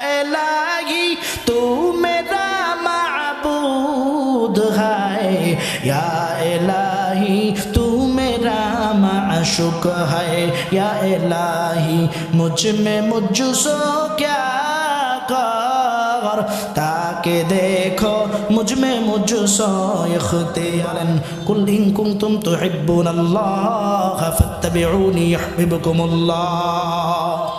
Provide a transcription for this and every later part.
الہی تو میرا معبود ہے یا الہی تو میرا معشوق ہے یا الہی مجھ میں مجھ سو کیا کر تاکہ دیکھو مجھ میں مجھ سو اختیارا قل ان کنتم تحبون اللہ فاتبعونی يحببكم اللہ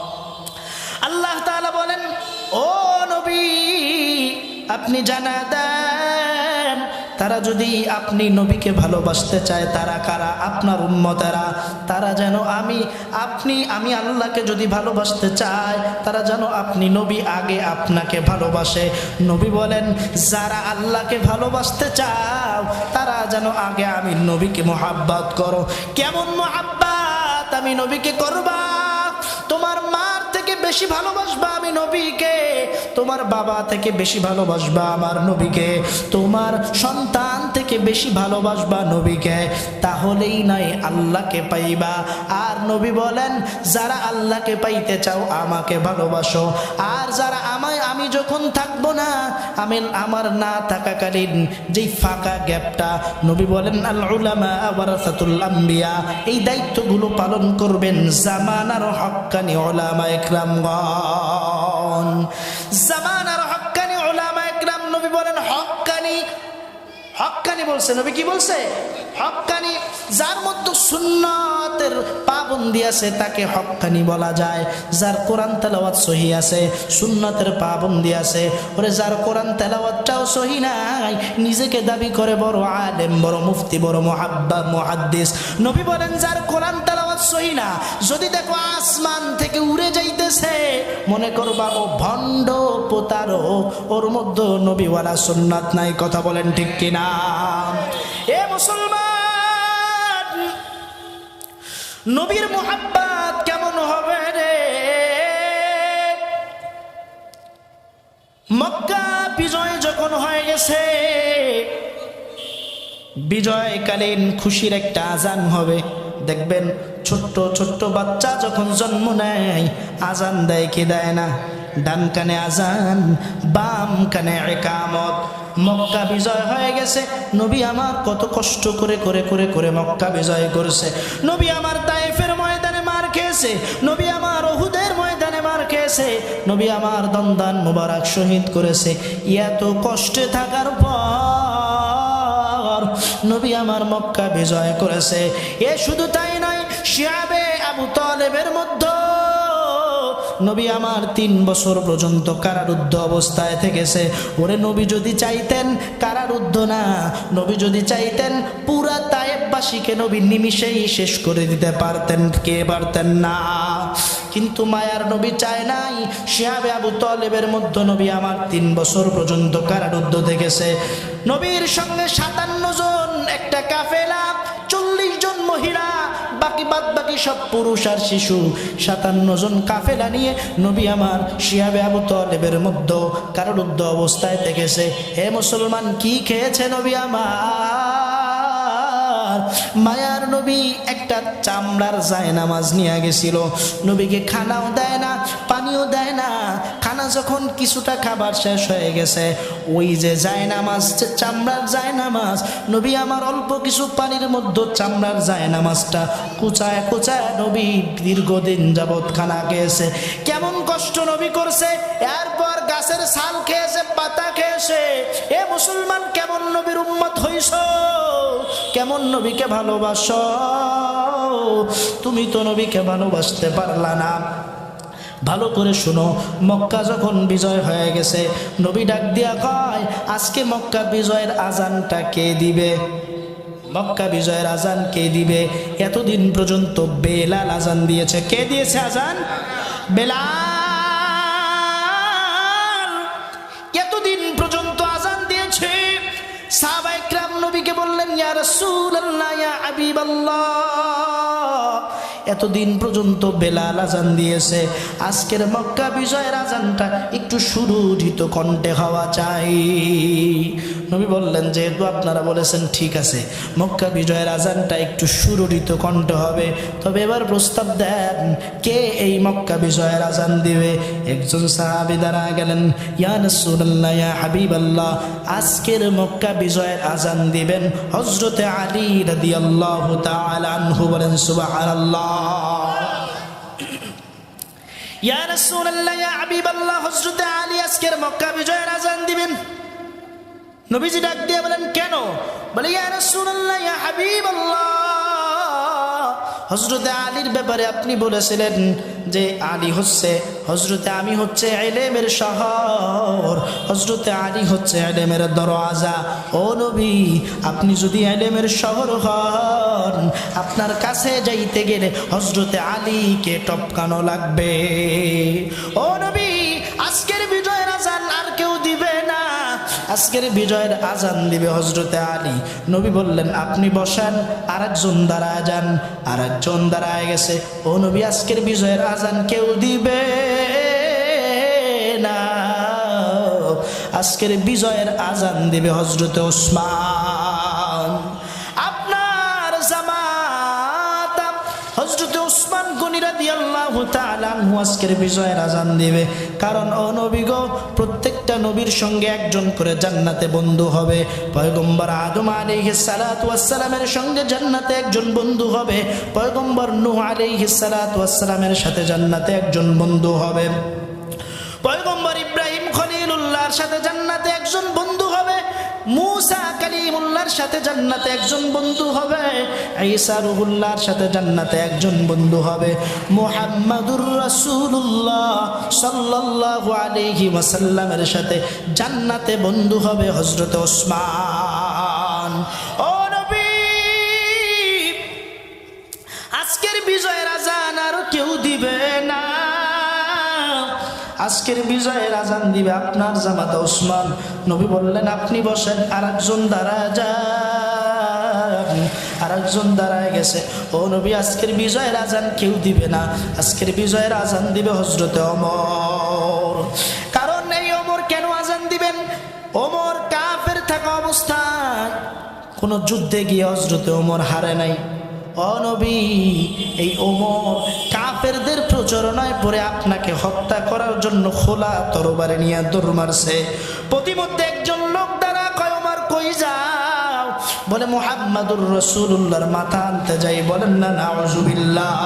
আপনি জানা দেন, তারা যদি আপনি নবীকে ভালোবাসতে চায়, তারা কারা? আপনার উম্মতেরা। তারা যেন আমি, আপনি, আমি আল্লাহকে যদি ভালোবাসতে চাই, তারা যেন আপনি নবী আগে আপনাকে ভালোবাসে। নবী বলেন, যারা আল্লাহকে ভালোবাসতে চাও, তারা যেন আগে আমি নবীকে মোহাব্বত করো। কেমন মোহাব্বত? আমি নবীকে করবা? তোমার মার থেকে বেশি ভালোবাসবা আমি নবীকে? তোমার বাবা থেকে বেশি ভালোবাসবা আমার নবীকে। তোমার সন্তান থেকে বেশি ভালোবাসবা নবীকে। তাহলেই নাই আল্লাহকে পাইবা। আর নবী বলেন, যারা আল্লাহকে পাইতে চাও আমাকে ভালোবাসো। আর যারা আমায়, আমি যখন থাকব না, আমি আমার না থাকাকালীন যেই ফাঁকা গ্যাপটা, নবী বলেন, আল উলামা ওয়ারাসাতুল আম্বিয়া। এই দায়িত্বগুলো পালন করবেন জামানার হক্কানি ওলামা একরামগণ জামানার হক্কানি ওলামা একরাম নবী বলেন বলছে। নবী কি বলছে? যার মধ্যে সুন্নতের পাবন্দি আছে, তাকে বলা যায়। যার কোরআন তেলাওয়াত সহি আছে, সুন্নতের পাবন্দি আছে। ওরে, যার কোরআন তেলাওয়াতটাও সহি নাই, নিজেকে দাবি করে বড় আলেম, বড় মুফতি, বড় মোহাব্বা, মুহাদ্দিস। নবী বলেন, যার কোরআন তেলাওয়াত সহি না। যদি দেখো আসমান থেকে উড়ে যাইতেছে, মনে করবা, ও ভণ্ড পোতারক ওর মধ্যে নবীওয়ালা সুন্নাত নাই, কথা বলেন ঠিক কিনা? এ মুসলমান, নবীর মোহাব্বত কেমন হবে রে? মক্কা বিজয় যখন হয়ে গেছে, বিজয়কালীন খুশির একটা আজান হবে। দেখবেন ছোট্ট ছোট্ট বাচ্চা যখন জন্ম নেয়, আজান দেয় কি দেয় না? ডান কানে আজান, বাম কানে একামত। মক্কা বিজয় হয়ে গেছে। নবী আমার কত কষ্ট করে করে করে করে মক্কা বিজয় করছে। নবী আমার তাইফের ময়দানে মার খেয়েছে। নবী আমার ওহুদের ময়দানে মার খেয়েছে। নবী আমার দন্দান মুবারক শহীদ করেছে। এত কষ্টে থাকার পর নবী আমার মক্কা বিজয় করেছে। এ শুধু তাই নয়, শিয়াবে আবু তলেবের মধ্যে নবী আমার তিন বছর পর্যন্ত কারারুদ্ধ অবস্থায় থেকেছে। ওরে নবী যদি চাইতেন কারারুদ্ধ না, নবী যদি চাইতেন পুরা তায়েববাসীকে নবী নিমিষেই শেষ করে দিতে পারতেন, কে পারতেন না। কিন্তু মায়ার নবী চায় নাই, শিয়াবে আবু তলেবের মধ্যে নবী আমার তিন বছর পর্যন্ত কারারুদ্ধ থেকেছে। নবীর সঙ্গে সাতান্ন সব পুরুষ আর শিশু। সাতান্ন জন কাফেলা নিয়ে নবী আমার শিয়াবে আবু তলেবের মধ্যে কারারুদ্ধ অবস্থায় থেকেছে। হে মুসলমান, কি খেয়েছে নবী আমার? মায়ার নবী একটা চামড়ার যায় জায়নামাজ নিয়ে গেছিল। নবীকে খানাও দেয় না, পানিও দেয় না খানা যখন কিছুটা খাবার শেষ হয়ে গেছে, ওই যে জায়নামাজ, যে চামড়ার জায়নামাজ, নবী আমার অল্প কিছু পানির মধ্যে চামড়ার জায়নামাজটা কুচায় কুচায় নবী দীর্ঘদিন যাবৎ খানা খেয়েছে। কেমন কষ্ট নবী করছে, এরপর গাছের ছাল খেয়েছে, পাতা খেয়েছে। এ মুসলমান, কেমন নবীর উম্মত হইছ? কেমন নবীকে ভালোবাসো তুমি তো নবীকে ভালোবাসতে পারলা না। ভালো করে শুনো। মক্কা যখন বিজয় হয়ে গেছে, নবী ডাক দিয়া কয়, আজকে মক্কা বিজয়ের আজানটা কে দিবে? মক্কা বিজয়ের আজান কে দিবে? এতদিন পর্যন্ত বেলাল আজান দিয়েছে। কে দিয়েছে আজান? বেলাল। এতদিন পর্যন্ত আজান দিয়েছে। সাহাবাইকরাম নবীকে বললেন, ইয়া রাসূলুল্লাহ, ইয়া এতদিন পর্যন্ত বেলাল আজান দিয়েছে। আজকের মক্কা বিজয়ের আজানটা একটু সুরুধিত কণ্ঠে হওয়া চাই। নবী বললেন, যেহেতু আপনারা বলেছেন, ঠিক আছে, মক্কা বিজয়ের আজানটা একটু সুরুঠিত কণ্ঠ হবে, তবে এবার প্রস্তাব দেন, কে এই মক্কা বিজয়ের আজান দিবে? একজন সাহাবি দ্বারা গেলেন, ইয়া রাসূলুল্লাহ, ইয়া হাবিবাল্লাহ, আজকের মক্কা বিজয়ের আজান দিবেন হযরতে আলী রাদিয়াল্লাহু তাআলা আনহু বলেন, সুবহানাল্লাহ। ইয়া রাসূলুল্লাহ, ইয়া হাবিবাল্লাহ, হযরতে আলী আজকের মক্কা বিজয়ের আজান দিবেন। নবীজি ডাক দিয়ে বলেন, কেন? বলে হজরতে আলীর ব্যাপারে আপনি বলেছিলেন যে, আলী হচ্ছে হজরতে আমি হচ্ছে এলেমের শহর। হজরতে আলী হচ্ছে এলেমের দরওয়াজা। ও নবী, আপনি যদি এলেমের শহর হন, আপনার কাছে যাইতে গেলে হজরতে আলীকে টপকানো লাগবে। ও নবী, আজকের বিজয়ের আজকের বিজয়ের আজান দিবে হজরতে আলী। নবী বললেন, আপনি বসেন আর একজন দাঁড়ায় যান আর একজন দাঁড়ায় গেছে। ও নবী, আজকের বিজয়ের আজান কেউ দিবে না। আজকের বিজয়ের আজান দিবে হজরতে ওসমান। আপনার জামাতা হজরত উসমান গনিরা তাআলা আনহু আজকের বিজয়ের আজান দিবে। কারণ, ও নবী গো প্রত্যেকটা নবীর সঙ্গে একজন করে জান্নাতে বন্ধু হবে। পয়গম্বর আদম আলাইহিস সালাতু সঙ্গে জান্নাতে একজন বন্ধু হবে। পয়গম্বর নু আলাইহিস সালাতু সাথে জান্নাতে একজন বন্ধু হবে। পয়গম্বর ইব্রাহিম খলিলুল্লাহর সাথে জান্নাতে একজন বন্ধু মুসা কালিমুল্লাহর সাথে জান্নাতে একজন বন্ধু হবে, ঈসা রুহুল্লাহর সাথে জান্নাতে একজন বন্ধু হবে। মুহাম্মাদুর রাসূলুল্লাহ সাল্লাল্লাহু আলাইহি ওয়াসাল্লামের সাথে জান্নাতে বন্ধু হবে হযরত ওসমান। ও আজকের বিজয়ের আজান দিবে আপনার জামাতা ওসমান। নবী বললেন, আপনি বসেন আর একজন দাঁড়া যান। আর একজন দাঁড়ায় গেছে। ও নবী, আজকের বিজয়ের আজান কেউ দিবে না। আজকের বিজয়ের আজান দিবে হজরতে অমর কারণ এই অমর কেন আজান দিবেন? ওমর কাফের থাকা অবস্থায়। কোনো যুদ্ধে গিয়ে হজরতে অমর হারে নাই। অনবী এই ওমর কাফেরদের প্রচারণায় পরে আপনাকে হত্যা করার জন্য খোলা তরবারে নিয়ে দৌড় মারছে। প্রতিমধ্যে একজন লোক দ্বারা কয় ওমার কই যাও? বলে, মোহাম্মদুর রসুল্লাহর মাথা আনতে যাই। বলেন, না নাউজুবিল্লাহ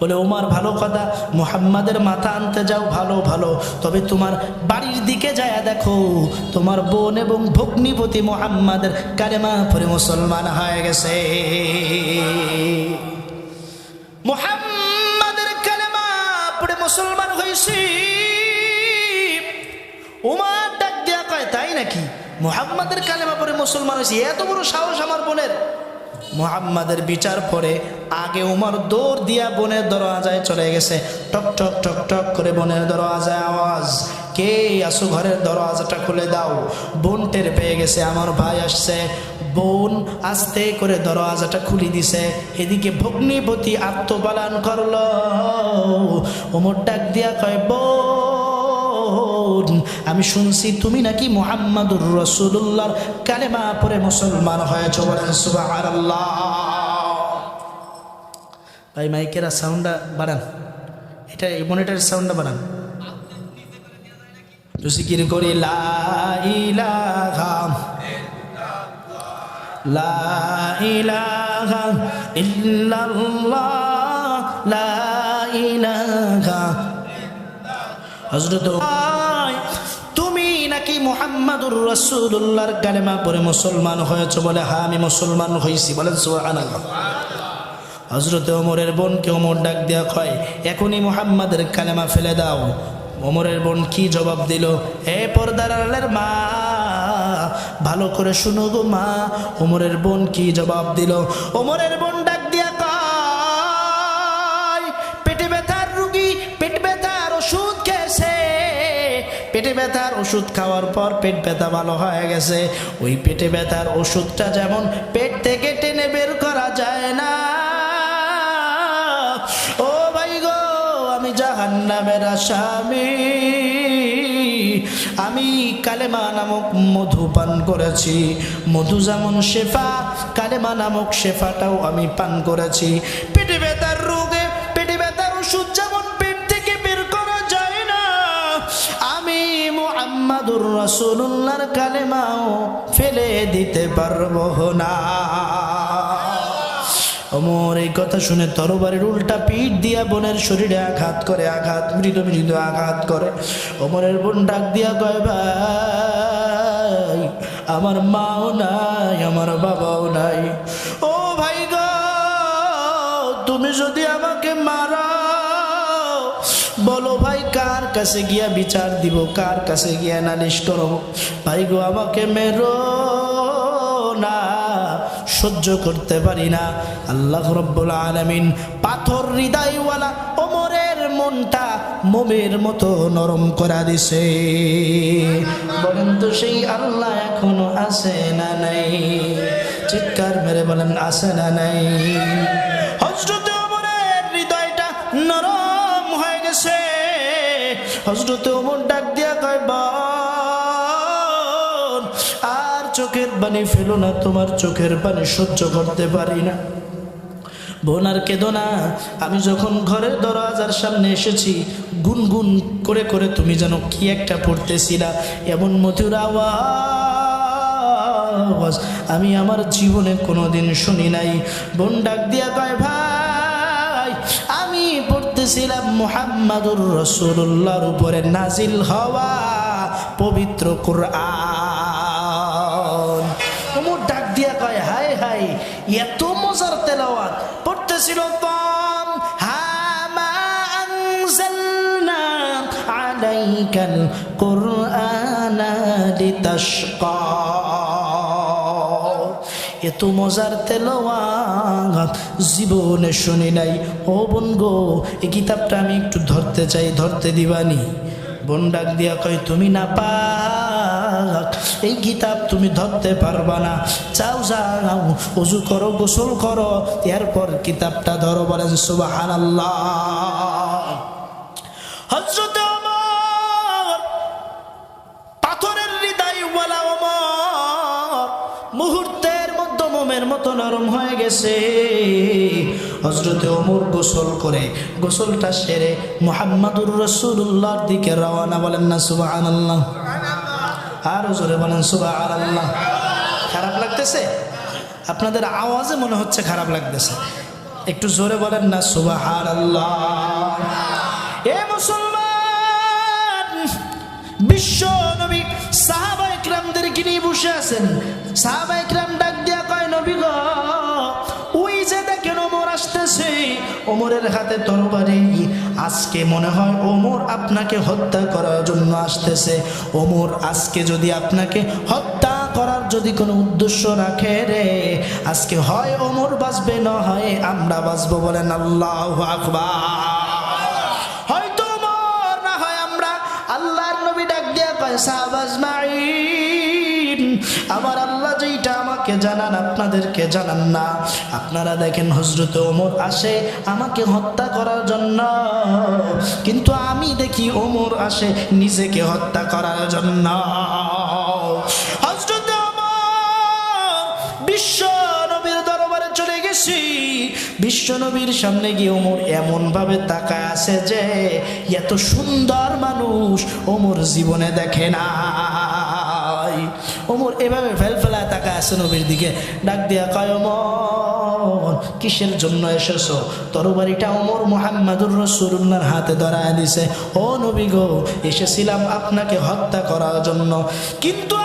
বলে, ওমার, ভালো কথা। মুহাম্মাদের মাথা আনতে যাও, ভালো ভালো। তবে তোমার বাড়ির দিকে যায়, দেখো। তোমার বোন এবং ভগ্নিপতি মুহাম্মাদের কালেমা পরে মুসলমান হয়ে গেছে। মুহাম্মাদের কালেমা পড়ে মুসলমান হয়েছি। উমার ডাক দেয়া কয়, তাই নাকি? মুহাম্মাদের কালেমা পরে মুসলমান হয়েছে। এত বড় সাহস আমার বোনের। মোহাম্মদের বিচার পরে আগে উমর দৌড় দিয়া বনের দরওয়াজায় চলে গেছে। টক টক টক টক করে বনের দরওয়াজায় আওয়াজ। কে আসো ঘরের দরওয়াজাটা খুলে দাও? বোন টের পেয়ে গেছে, আমার ভাই আসছে। বোন আস্তে করে দরওয়াজাটা খুলি দিছে। এদিকে ভগ্নিপতি আত্মপালন করল। ওমর ডাক দিয়া কয়, বোন আমি শুনছি তুমি নাকি মোহাম্মদুর রসুল্লাহর কালেমা পরে মুসলমান হয়েছ বলেন ভাই মাইকেরা সাউন্ডটা বাড়ান। এটা মনিটরের সাউন্ডটা বাড়ান। তো জিকির করি, লা লা লা হজরত নাকি মোহাম্মদুর রসুল্লাহর কালেমা পরে মুসলমান হয়েছ বলে হ্যাঁ আমি মুসলমান হয়েছি বলেন, সুবহানাল্লাহ। হজরত ওমরের বোনকে ওমর ডাক দেওয়া কয়, এখনই মোহাম্মদের কালেমা ফেলে দাও। ওমরের বোন কি জবাব দিল হে পর্দার আড়ালের মা, ভালো করে শুনো গো মা। ওমরের বোন কি জবাব দিল, ওমরের বোন ডাক দিয়া পেটে ব্যথার ওষুধ খাওয়ার পর পেট ব্যথা ভালো হয়ে গেছে। ওই পেটে ব্যথার ওষুধটা যেমন পেট থেকে টেনে বের করা যায় না। ও ভাই গো, আমি জাহান নামের আমি কালেমা নামক মধু পান করেছি। মধু যেমন শেফা, কালেমা নামক শেফাটাও আমি পান করেছি। মুহাম্মাদুর রাসূলুল্লাহর কালেমাও ফেলে দিতে পারব না। অমর এই কথা শুনে তরবারের উল্টা পিঠ দিয়া বোনের শরীরে আঘাত করে, আঘাত, মৃত মৃত আঘাত করে। অমরের বোন ডাক দিয়া কয়, ভাই, আমার মাও নাই, আমার বাবাও নাই। ও ভাই গো, তুমি যদি আমাকে মারা বলো ভাই কার কাছে গিয়া বিচার দিব? কার কাছে গিয়া নালিশ করব? ভাই গো, আমাকে মেরো না, সহ্য করতে পারি না। আল্লাহ রব্বুল আলামিন পাথর হৃদয়ওয়ালা ওমরের মনটা মোমের মতো নরম করা দিছে। বলেন তো সেই আল্লাহ এখনও আছে না নাই? চিৎকার মেরে বলেন, আছে না নাই? হজরত হজরত ওমর ডাক দিয়া কয় আর চোখের পানি ফেলো না, তোমার চোখের পানি সহ্য করতে পারি না। বোন, আর আমি যখন ঘরের দরওয়াজার সামনে এসেছি, গুনগুন করে করে তুমি যেন কি একটা পড়তেছিলা, এমন মধুর আওয়াজ আমি আমার জীবনে কোনোদিন শুনি নাই। বোন, ডাক দিয়া কয়, ভাই আমি পড়তেছিলাম মোহাম্মদুর রসুল্লাহর উপরে নাজিল হওয়া পবিত্র কোরআন। ওমর ডাক দিয়া কয়, হায় হায়, এত মজার তেলাওয়াত, পড়তেছিল তম হামা আনজালনা আলাইকাল কুরআনা লিতাশকা। এত মজার তেলাওয়াত। জীবনে শুনি নাই। ও বোন গো এই কিতাবটা আমি একটু ধরতে চাই, ধরতে দিবানি। বোন ডাক দিয়া কয়, তুমি না পাক, এই কিতাব তুমি ধরতে পারবা না। চাও যাও, অজু করো, গোসল করো, এরপর কিতাবটা ধরো। বলেন সুবাহ আল্লাহ হজরত মতো নরম হয়ে গেছে। গোসল করে, গোসলটা সেরে মোহাম্মদুর রসুল্লাহর দিকে বলেন না সুবাহ আল্লাহ আরও জোরে বলেন সুবাহ আল্লাহ খারাপ লাগতেছে? আপনাদের আওয়াজে মনে হচ্ছে খারাপ লাগতেছে। একটু জোরে বলেন না সুবাহ আল্লাহ এ মুসলমান, বিশ্ব নবী সাহাবা একরামদেরকে নিয়ে বসে আছেন। সাহাবা ওমরের হাতে তরবারি। আজকে মনে হয় ওমর আপনাকে হত্যা করার জন্য আসতেছে। ওমর, আজকে যদি আপনাকে হত্যা করার যদি কোনো উদ্দেশ্য রাখে রে, আজকে হয় ওমর বাঁচবে, না হয় আমরা বাঁচবো বলেন আল্লাহ আকবার। হয়তো মর না হয় আমরা। আল্লাহর নবী ডাক দিয়া কয় সাহাবাজ আমার আল্লাহ আমাকে জানান, আপনাদেরকে জানান না। আপনারা দেখেন হজরত ওমর আসে আমাকে হত্যা করার জন্য। কিন্তু আমি দেখি ওমর আসে নিজেকে হত্যা করার জন্য। হজরত বিশ্ব নবীর দরবারে চলে গেছি। বিশ্ব নবীর সামনে গিয়ে ওমর এমন ভাবে তাকায় আছে যে, এত সুন্দর মানুষ ওমর জীবনে দেখে নাই। ওমর এভাবে ফেলফেলা তাকা আছে নবীর দিকে। ডাক দিয়া কয়, ওমর, কিসের জন্য এসেছ? তরবারিটা ওমর মোহাম্মদুর রসুল্লার হাতে ধরায় দিছে। ও নবী গো, এসেছিলাম আপনাকে হত্যা করার জন্য। কিন্তু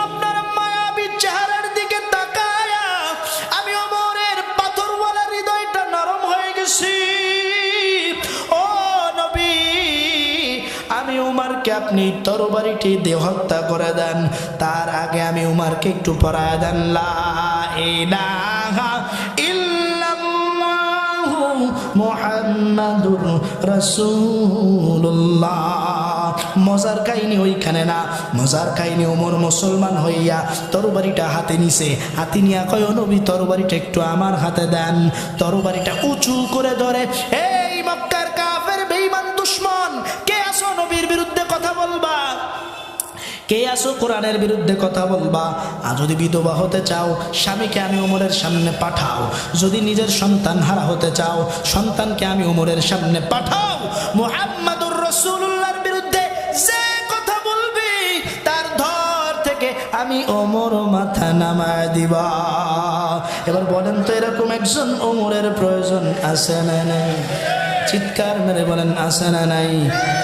আপনি তরবারিটি দিয়ে হত্যা করে দেন। তার আগে আমি উমারকে একটু পড়ায় দেন। ইলাহা ইল্লাল্লাহু মজার কাহিনী ওইখানে না। মজার কাহিনী ওমর মুসলমান হইয়া তরবারিটা হাতে নিছে। হাতে নিয়া কয়, "ও নবী, তরবারিটা একটু আমার হাতে দেন। তরবারিটা উঁচু করে ধরে। এই কে আসো কোরআনের বিরুদ্ধে কথা বলবা? আর যদি বিধবা হতে চাও, স্বামীকে আমি উমরের সামনে পাঠাও। যদি নিজের সন্তান হারা হতে চাও, সন্তানকে আমি উমরের সামনে পাঠাও। মুহাম্মাদুর রসুল্লাহর বিরুদ্ধে যে কথা বলবি, তার ধর থেকে আমি ওমর মাথা নামায় দিবা। এবার বলেন তো এরকম একজন ওমরের প্রয়োজন আছে না চিৎকার মেরে বলেন, আসে না, নাই।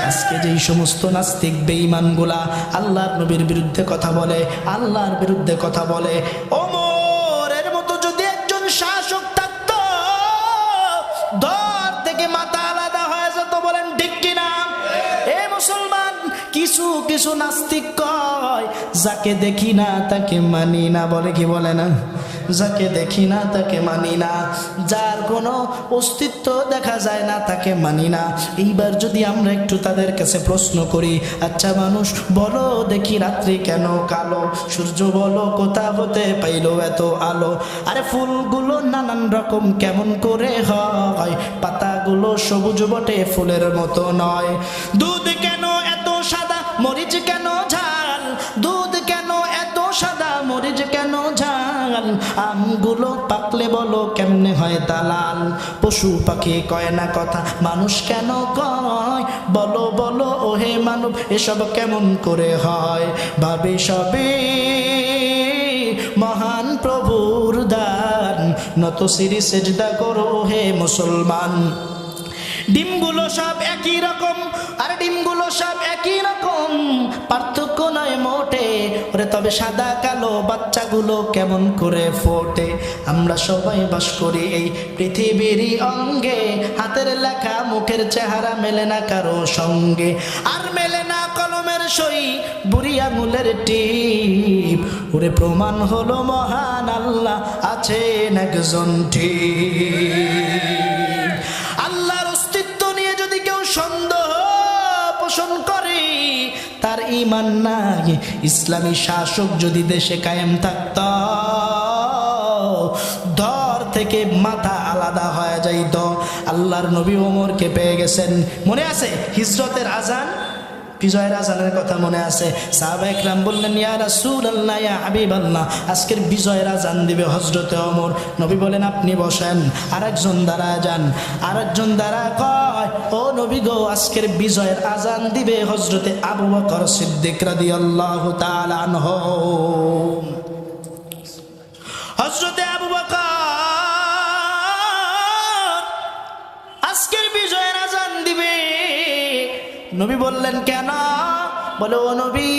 আজকে যেই সমস্ত নাস্তিক বেঈমানগুলা আল্লাহর নবীর বিরুদ্ধে কথা বলে, আল্লাহর বিরুদ্ধে কথা বলে, ওমরের মতো যদি একজন শাসক থেকে মাথা আলাদা বলেন এ মুসলমান, কিছু কিছু নাস্তিক কয়, যাকে দেখি না তাকে মানি না। বলে কি বলে না? যাকে দেখি না, তাকে মানি না। যার কোনো অস্তিত্ব দেখা যায় না, তাকে মানি না। এইবার যদি আমরা একটু তাদের কাছে প্রশ্ন করি আচ্ছা মানুষ, বলো দেখি রাত্রি কেন কালো? সূর্য বলো, কোথা হতে পাইলো এত আলো? আরে ফুলগুলো নানান রকম কেমন করে হয়? পাতাগুলো সবুজ বটে, ফুলের মতো নয়। দুধ কেন আমগুলো পাকলে বলো কেমনে হয় দালাল? পশু পাখি কয় না কথা, মানুষ কেন কয়? বলো বলো, ওহে মানব, এসব কেমন করে হয়? ভাবে সবে মহান প্রভুর দান, নত সিরি সেজদা করো হে মুসলমান। ডিমগুলো সব একই রকম, আর ডিমগুলো সব একই রকম। পার্থক্য নয় মোটে, ওরে তবে সাদা কালো বাচ্চাগুলো কেমন করে ফোটে। আমরা সবাই বাস করি এই পৃথিবীরই অঙ্গে, হাতের লেখা মুখের চেহারা মেলে না কারও সঙ্গে। আর মেলে না কলমের সই, বুড়ি আঙুলের টিপ। ওরে প্রমাণ হলো মহান আল্লাহ আছেন একজন ঠিক। তার ইমান নাই। ইসলামী শাসক যদি দেশে কায়েম থাকত, ধর থেকে মাথা আলাদা হয়ে যাইত। আল্লাহর নবী ওমরকে পেয়ে গেছেন। মনে আছে হিজরতের আজান বিজয়ের আজানের কথা মনে আছে। সাহাবা একরাম বললেন, ইয়া রাসূলুল্লাহ, ইয়া হাবিবাল্লাহ, আজকের বিজয়ের আজান দিবে হযরতে ওমর। নবী বলেন, আপনি বসেন, আরেকজন দ্বারা যান। আরেকজন দ্বারা কয়, ও নবী গো, আজকের বিজয়ের আজান দিবে হযরতে আবু বকর সিদ্দিক রাদিয়াল্লাহু তাআলা আনহু। হযরতে আবু বকর নবী বললেন, কেন? বলে, ও নবী,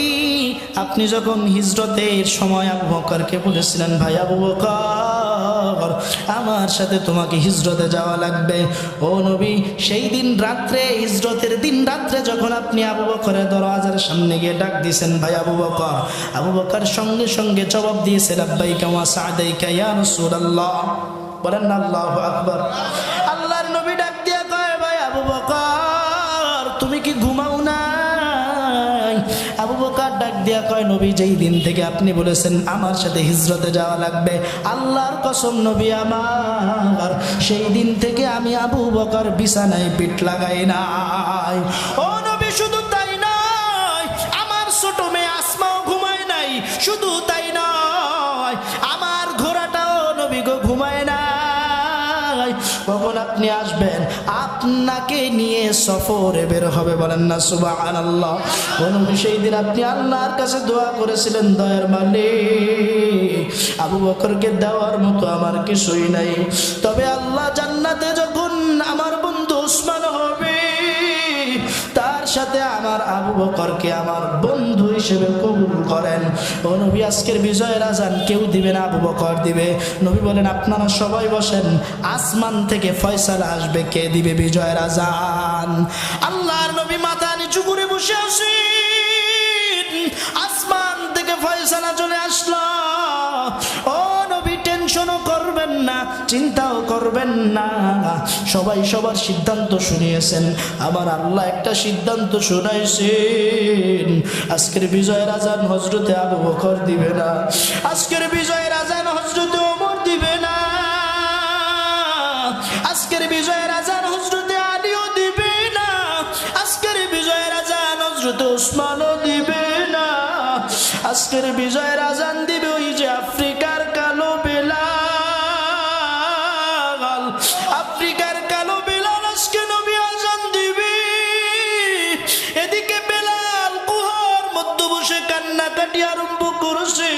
আপনি যখন হিজরতের সময় আবু বকরকে বলেছিলেন, ভাই আবু বকর, আমার সাথে তোমাকে হিজরতে যাওয়া লাগবে। ও নবী, সেই দিন রাত্রে, হিজরতের দিন রাত্রে যখন আপনি আবু বকরের দরওয়াজার সামনে গিয়ে ডাক দিয়েছেন, ভাই আবু বকর আবু বকর সঙ্গে সঙ্গে জবাব দিয়েছে রাব্বাই কামা সাদাইকা ইয়া রাসূলুল্লাহ। বলেন, আল্লাহু আকবার। দিয়া কয়, নবী, যেই দিন থেকে আপনি বলেছেন আমার সাথে হিজরতে যাওয়া লাগবে, আল্লাহর কসম নবী আমার, সেই দিন থেকে আমি আবু বকার বিছানায় পিঠ লাগাই নাই। ও আপনি আসবেন, আপনাকে নিয়ে সফরে বের হবে বলেন না সুবাহ আল্লাহ সেই দিন আপনি আল্লাহর কাছে দোয়া করেছিলেন, দয়ার মালিক। আবু বকরকে দেওয়ার মতো আমার কিছুই নাই। তবে আল্লাহ জান্নাতে যখন আমার বন্ধু উসমান হবে সাথে আমার আবু বকরকে আমার বন্ধু হিসেবে কবুল করেন। ও নবী, আজকের বিজয়ের আজান কেউ দিবে না, আবু বকর দিবে। নবী বলেন, আপনারা সবাই বসেন, আসমান থেকে ফয়সালা আসবে, কে দিবে বিজয়ের আজান? আল্লাহর নবী মাথা নিচু করে বসে আছেন। আসমান থেকে ফয়সালা চলে আসলো। ও করবেন না, চিন্তাও করবেন না। সবাই সবার সিদ্ধান্ত শুনিয়েছেন আমার আল্লাহ একটা সিদ্ধান্ত শুনাইছেন। আজকের বিজয় আজান হজরতে আবু বকর দিবে না। আজকের বিজয় আজান হজরতে ওমর দিবে না। আজকের বিজয় আজান হজরতে আলীও দিবে না। আজকের বিজয় আজান হজরত ওসমানও দিবে না। আজকের বিজয় আজান আরম্ভ করছে।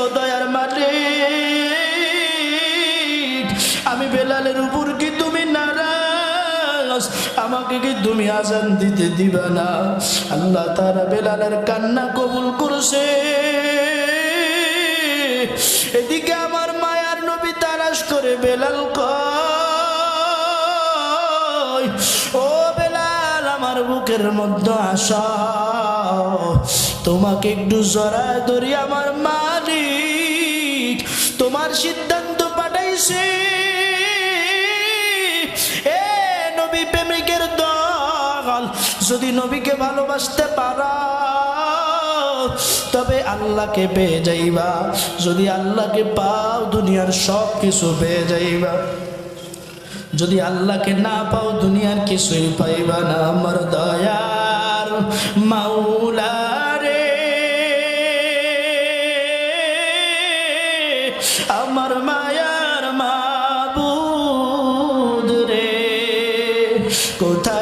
ও দয়ার মালিক আমি বেলালের উপর কি তুমি নারাজ? আমাকে কি তুমি আজান দিতে দিবা না? আল্লাহ তারা বেলালের কান্না কবুল করছে। এদিকে আমার মায়ার নবী তারাশ করে বেলাল ও বেলাল, আমার বুকের মধ্যে আসা। তোমাকে একটু জড়ায় ধরি আমার মালিক। তোমার সিদ্ধান্ত পাঠাইছে। এ নবী প্রেমিকের দল, যদি নবীকে ভালোবাসতে পারা, তবে আল্লাহকে পেয়ে যাইবা। যদি আল্লাহকে পাও, দুনিয়ার সব কিছু পেয়ে যাইবা। যদি আল্লাহকে না পাও, দুনিয়ার কিছুই পাইবা না। আমার দয়ার মাওলা discoteca.